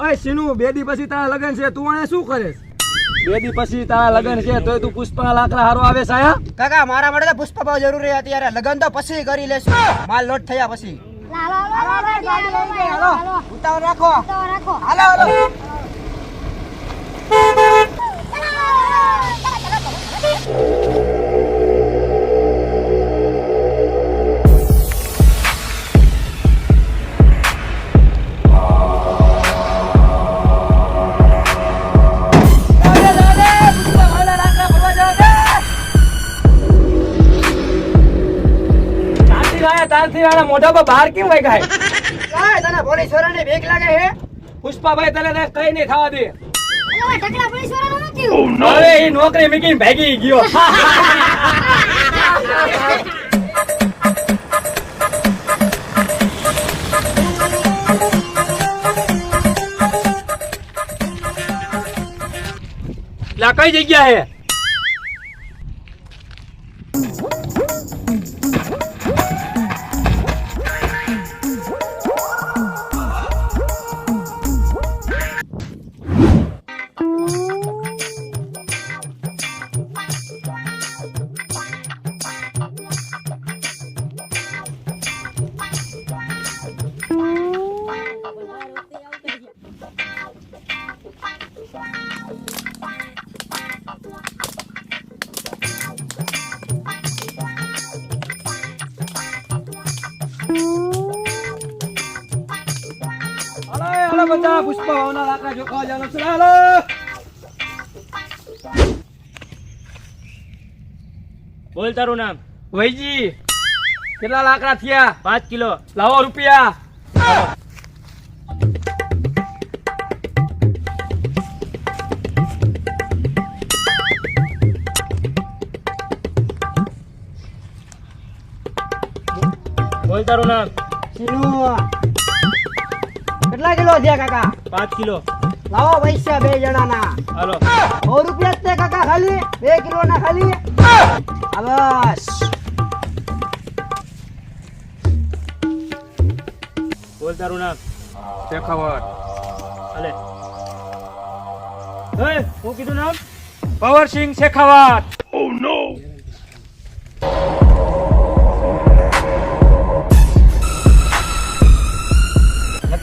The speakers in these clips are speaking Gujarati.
ઓય સિનુ બે દી પછી તારા લગન છે તું અહીંયા શું કરે બે દી પછી તારા લગન છે તોય તું પુષ્પા લાકડા હારો આવે સાયા કાકા મારા માટે તો પુષ્પ બહુ જરૂરી હતી યાર. લગન તો પછી કરી લેશું. માલ લોટ થયા પછી. ઉતાવળ રાખો. હાલો હાલો. તારથી આયા મોઢા પર બહાર કેમ વઈ ગાય કાય તને પોલીસ વાળાને બીક લાગે હે? પુષ્પાભાઈ તને કઈ નહીં થવા દે. ઢગલા પોલીસ વાળાનું નથી હવે એ નોકરી મીકીને ભાગી ગયો. લા કઈ જગ્યા હે? હાલો હાલો બધા પુષ્પા ભાવના લાકડા જોખવા જવાનું છે હાલો બોલ તારું નામ વૈજી કેટલા લાકડા થયા પાંચ કિલો લાવો રૂપિયા બોલ તારું નામ સીનુ કેટલા કિલો છે કાકા? પાંચ કિલો. લાવો પૈસા બે જણાના. હાલો. સો રૂપિયા જ તે કાકા ખાલી. બે કિલો ના ખાલી બસ. બોલ તારું નામ? શેખાવત. અલે હે હું કીધું નામ? પવરસિંહ શેખાવત.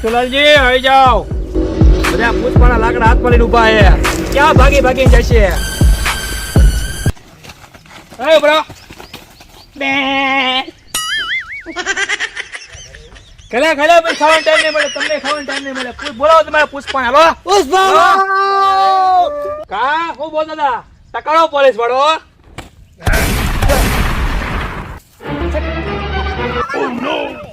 નથુલાલજી આવી જાઓ. બધા પુષ્પાના લાકડા હાથ પડીને ઊભા છે. ક્યાં ભાગી ભાગી જશે? એ બ્રો બે. ખેલે ખેલે ભાઈ ખાવાનો ટાઈમ નહીં મળે તમને ખાવાનો ટાઈમ નહીં મળે. પૂછ- બોલાવો તમારા પુષ્પા હાલો કા હું બોલ દાદા? ટકાડો પોલીસ વાળો પુષ્પાઓ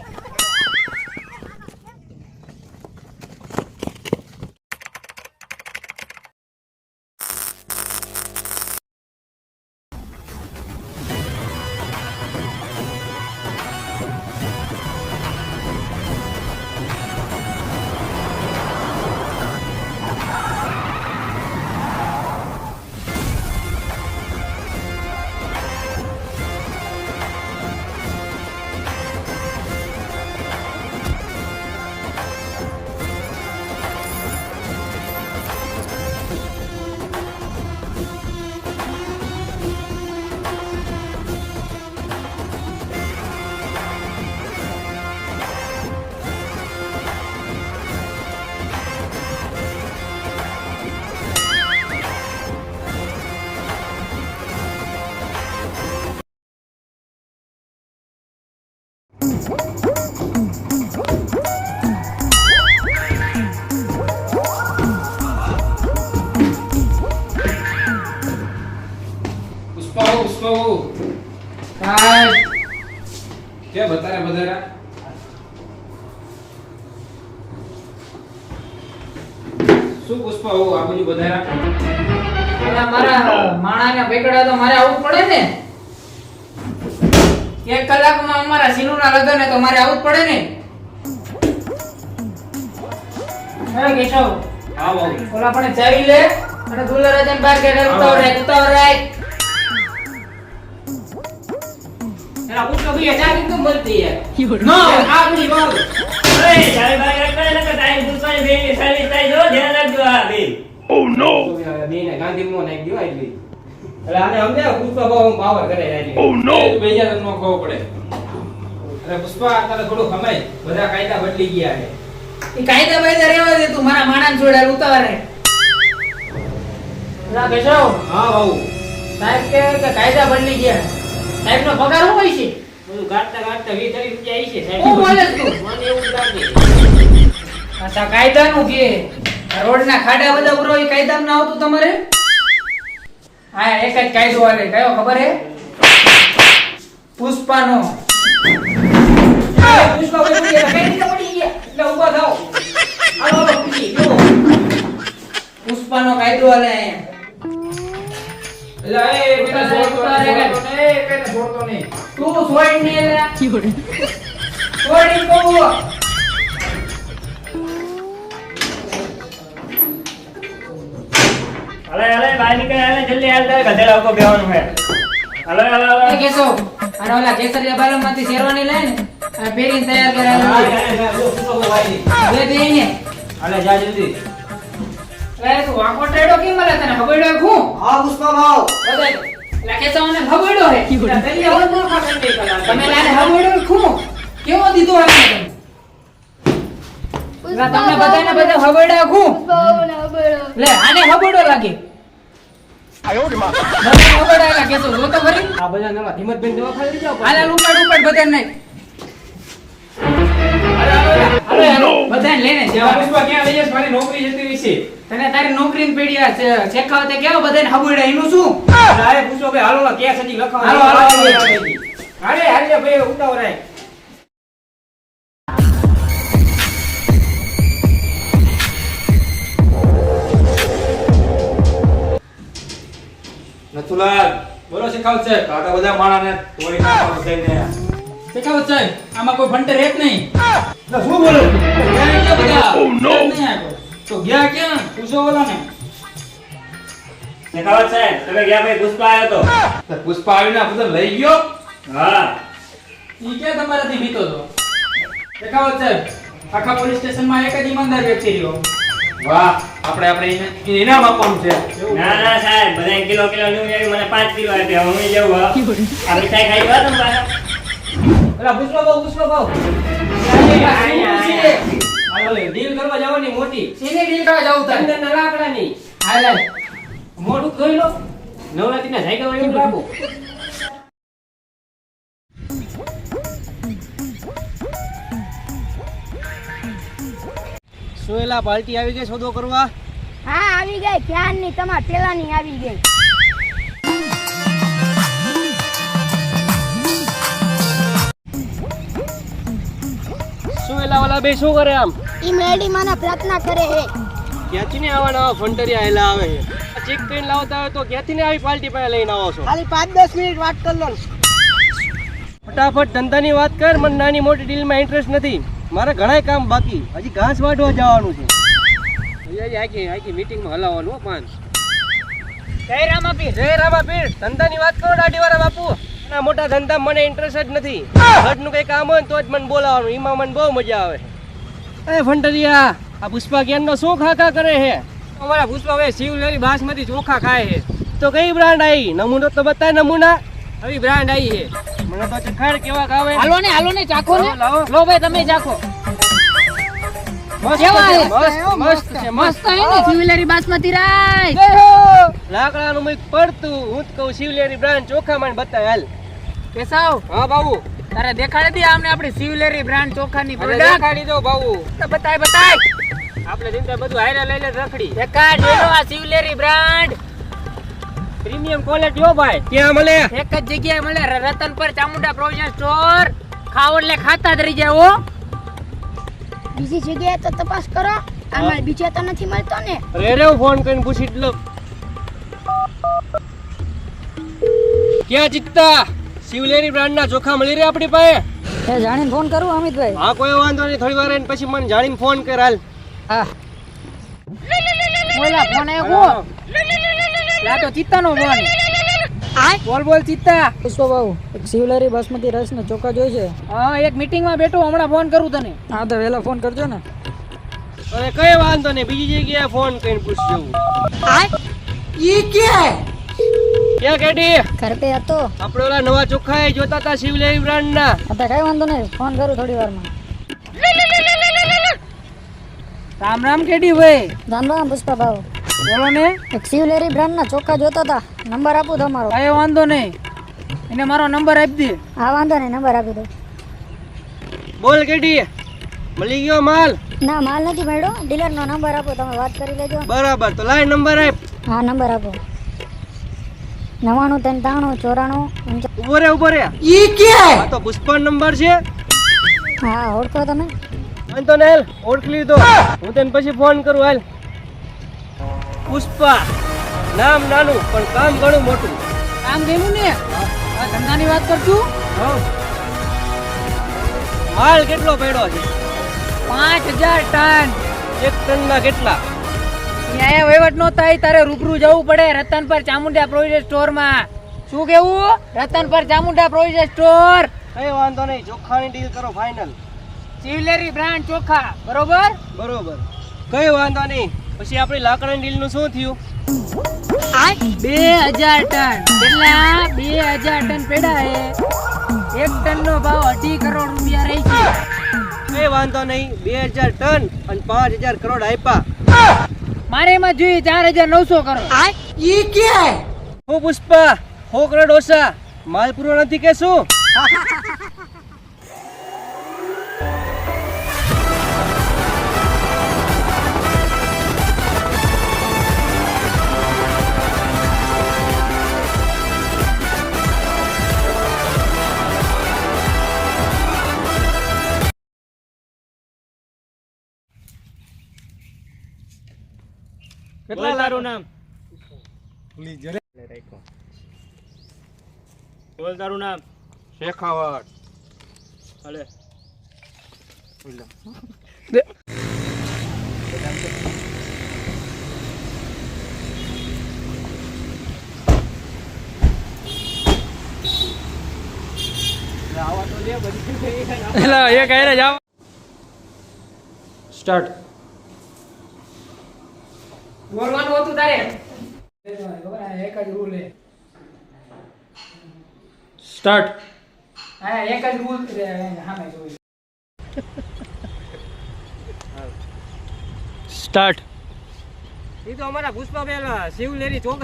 કાય કે બતારે બધારા શું પુષ્પાઓ આ બધું બધારા મારા માણાને પકડ્યા તો મારે આવવું પડે ને. એક કલાકમાં અમારા સિનુના લગ્ન હે તો મારે આવું જ પડે ને. હે કેશવ આવો. ઓલા પણ ચાવી લે. અને દુલર બાર કે ઉતાવળ રાખ એના પૂછો ભઈ ચા કેમ બોલતી યાર નો આપણી બાબુ અરે, ચાલે બાર રાખતા એટલે કે તારી પુષ્પાની બેનની સાલી જો, ધ્યાન રાખજો આ બેન. બેને ગાંધી મોં નાખી દો એટલી. એટલે આને સમજાવ પુષ્પા બહુ પાવર કરે છે ઓ નો બેજા નો કહો પડે. અરે પુષ્પા તારે થોડું ખમાય. બધા કાયદા બદલી ગયા છે. એ કાયદા બાયદા રહેવા દે તું મારા માણસ જોડે ઉતાવળ. રે હા બાબુ સાહેબ કે કે કાયદા બદલી ગયા સાહેબ નો પગાર શું હોય છે? બધું કાઢતા કાઢતા વીસ ત્રીસ રૂપિયા આવી છે, સાહેબ. હું બોલે તું મને એવું લાગે. અચ્છા કાયદાનું કે રોડના ખાડા બધા ઉરો એ કાયદામાં ના આવતું તમારે? હા એક જ કાયદો હાલે. કયો ખબર હે? પુષ્પાનો. નો પુષ્પા ભાઈ પડી ગયા કઈ રીતે પડી ગયા? એટલે ઊભા થાઓ. હાલો હાલો પુષ્પાનો કાયદો હાલે અહીંયા. એટલે એ પેલા છોડતો નહીં એ કઈને છોડતો નહીં તું છોડ નહીં એટલે છોડી કહું હાલે, હાલે, બહાર નીકળ, હાલે, જલ્દી હાલ, તારે ગધેડા ઉપર બેસવાનું છે. હાલે, હાલે, હાલે. એ કેશવ અને ઓલા કેસરિયા બાલમમાંથી શેરવાની લઈને અને પહેરીને તૈયાર હા, કરાયેલા હા, હા, જો, પુષ્પા બહુ આવી. બે દઈને હાલે, જા જલ્દી. એટલે તું વાંકો ટેડો કેમ મળે તને ખબરડો હું? હા પુષ્પા ભાવ. બધાય એટલે કેશવને ખબરડો હે એટલે તૈયાર હોય મૂર્ખા કરી દે તમે લાને ખબરડો હું? કેવો દીધો હે તમે? તમને બધાને બધા ખબરડો હું? બહુ ના બળો. લે આને ખબરડો લાગે. જો તો ખરી? આ બધા નવા ઉપાડ બધાને નહીં. બધાને લઈને જવા પુષ્પા ક્યાં લઈ જઈશ? મારી નોકરી જતી રહી છે. તને તારી નોકરીની પેઢી આ છે શેખાવતે કેવો બધાને ખબરડો એનું શું અરે, પુષ્પાભાઈ, હાલો, ના, કેસ હજી લખાવાનો. હાલો, હાલો, હાલો. હાલે, હાલે, ભાઈ, ઉતાવળ રાખ. નથુલાલ બોલો શેખાવત સાહેબ કાકા બધા માણાને તોડી નાખવાનું થઈને શેખાવત સાહેબ આમાં કોઈ ફંટર હેત નહીં. શું બોલો? ક્યાં ગયા બધા? ઓ નો તો ગયા ક્યાં? પૂછો ઓલાને શેખાવત સાહેબ, તમે ગયા ભાઈ પુષ્પા આવ્યો તો. પુષ્પા આવીને આ બધા લઈ ગયો? હા. ઈ ક્યાં તમારાથી બીતો તો? શેખાવત સાહેબ આખા પોલીસ સ્ટેશનમાં એક જ ઈમાનદાર વ્યક્તિ રહ્યો. વાહ આપણે આપણે ઇનામ આપવાનું છે. ના ના સાહેબ બધા કિલો કિલો નું મને પાંચ કિલો આપ્યા. હું જવું. આ મીઠાઈ ખાઈ લો તમે પેલા પુષ્પા ભાવ પુષ્પા ભાવ ડીલ કરવા જવાની મોટી. સીને ડીલ કરવા જાવું તારે? અંદરના લાકડાની ની હાલ. મોટું જોઈ લો. નવરાત્રીના સાયકલ હોય એવું લાગુ શું પાર્ટી આવી ગઈ સોદો કરવા? હા આવી ગઈ. ક્યાંની તમાર પેલાની આવી ગઈ. શું વાલા બે શું કરે આમ? ઈ મેડી માને પ્રાર્થના કરે હે. ક્યાંથી ને આવા નવા ફંટરિયા એલા આવે હે? ચેક કરીને લાવતા હોય તો ક્યાંથી ને આવી પાલટી પાસે લઈને આવો છો? ખાલી પાંચ દસ મિનિટ વાત કર લો ફટાફટ ધંધાની વાત કર મને નાની મોટી ડીલમાં ઇન્ટરેસ્ટ નથી. મારે ઘણાય કામ બાકી. હજી ઘાસ વાઢવા જવાનું છે. હજી આખી આખી મીટિંગમાં હલાવવાનું પાંચ. જય રામા પીર જય રામા પીર ધંધાની વાત કરો દાઢીવાળા બાપુ. ના મોટા ધંધા મને ઇન્ટરેસ્ટ જ નથી. ઘરનું કઈ કામ હોય ને તો જ મને બોલાવવાનું. એમાં મને બહુ મજા આવે. એ ફંટરિયા આ પુષ્પા જ્ઞાનનો શું ખાખા કરે છે? અમારા પુષ્પા હવે શિવલેરી બાસમતી ચોખા ખાય છે. તો કઈ બ્રાન્ડ આવી નમૂનો તો બતાય નમૂના. આવી બ્રાન્ડ આવી છે. મને તો ચખાડ કેવા ખાવે હાલો ને હાલો ને ચાખો ને. લો ભાઈ તમે ચાખો. મસ્તનું પડતું. હું જ કહું શિવલેરી બ્રાન્ડ ચોખા માં બતાવે હાલ. કેસાવ? હા બાબુ. તારે દેખાડી દી આમને આપણી સિવલેરી બ્રાન્ડ ચોખાની પ્રોડક્ટ દેખાડી દો બાબુ. બતાય બતાય. આપણે ચિંતા બધું હાયરા લઈ લે રખડી. દેખાડ જોઈ આ સિવલેરી બ્રાન્ડ. પ્રીમિયમ ક્વોલિટી હો ભાઈ. ક્યાં મળે? એક જ જગ્યાએ મળે. ર- રતનપર ચામુંડા પ્રોવિઝન સ્ટોર ખાવ એટલે ખાતા જ રહી જાય હો. બીજી જગ્યાએ તો તપાસ કરો. આમાં બીજે તો નથી મળતો ને. અરે રે હું ફોન કરીને પૂછી લઉં. ક્યાં જીતતા? શિવલેરી બ્રાન્ડના ચોખા મળી રહ્યા આપણી પાસે? જાણીને ફોન કરું અમિતભાઈ? હા કોઈ વાંધો નહીં થોડી વાર રહીને પછી મને જાણીને ફોન કર હાલ. હા. ફોન એ કો લા તો ચિત્તાનો ફોન બોલ બોલ ચિત્તા. પુષ્પબાબુ એક શિવલેરી બાસમતી રાઈસ ને ચોખા જોઈ છે? હા એક મીટિંગમાં બેઠો હમણાં ફોન કરું તને. હા તો વહેલા ફોન કરજો ને. અરે કઈ વાંધો નહીં બીજી જગ્યાએ ફોન કરીને પૂછજો. ક્યાં કેડી. ઘર પે હતો. આપણે ઓલા નવા ચોખ્ખા એ જોતા હતા શિવલેરી બ્રાન્ડ ના હતા કઈ વાંધો નહીં ફોન કરું થોડી વારમાં. રામ રામ કેડી ભાઈ. રામ રામ પુષ્પાબાબુ બોલો ને. એક શિવલેરી બ્રાન્ડ ના ચોખા જોતા હતા નંબર આપું તમારો. કઈ વાંધો નહીં. એને મારો નંબર આપી દે. હા વાંધો નહીં નંબર આપી દો બોલ કેડી. મળી ગયો માલ? ના માલ નથી મળ્યો. ડીલર નો નંબર આપો તમે વાત કરી લેજો. બરાબર તો લાય નંબર આપ. હા નંબર આપો. નવાણું ત્રણ ત્રાણું ચોરાણું ઊભો રે ઊભો રે. ઈ કે? આ તો પુષ્પા નંબર છે. હા ઓળખો તમે? મને તો હાલ ઓળખી લીધો. હું તને પછી ફોન કરું હાલ. પુષ્પા નામ નાનું પણ કામ ઘણું મોટું. કામ ગયેલું ને? આ ધંધાની વાત કરશું માલ કેટલો પડ્યો છે? પાંચ હજાર ટન. એક ટનના કેટલા? ન્યાય વહીવટ નો થાય તારે રૂબરૂ જવું પડે રતન પર ચામુંડા પ્રોવિઝન સ્ટોરમાં. શું કેવું? રતન પર ચામુંડા પ્રોવિઝન સ્ટોર કઈ વાંધો નહીં ચોખાની ડીલ કરો ફાઇનલ સિવલેરી બ્રાન્ડ ચોખા બરોબર? બરોબર. કઈ વાંધો નહીં. પછી આપણી લાકડાની ડીલનું શું થયું? બે હજાર ટન. કેટલા? બે હજાર ટન પેડા હે. એક ટન નો ભાવ અઢી કરોડ રૂપિયા રહી છે કઈ વાંધો નહીં બે હજાર ટન અને પાંચ હજાર કરોડ આપ્યા. મારે એમાં જોઈએ ચાર હજાર નવસો કરોડ હું પુષ્પા હો કરોડ ઓછા માલ પૂરો નથી કે શું? તારું નામ? બોલ તારું નામ? શેખાવટ હાલે સ્ટાર્ટ બોલવાનું હતું તારે? એક જ રૂલ હે સ્ટાર્ટ હા એક જ રૂલ જોઈ સ્ટાર્ટ. એ તો અમારા પુષ્પા પહેલા શિવલેરી ચોક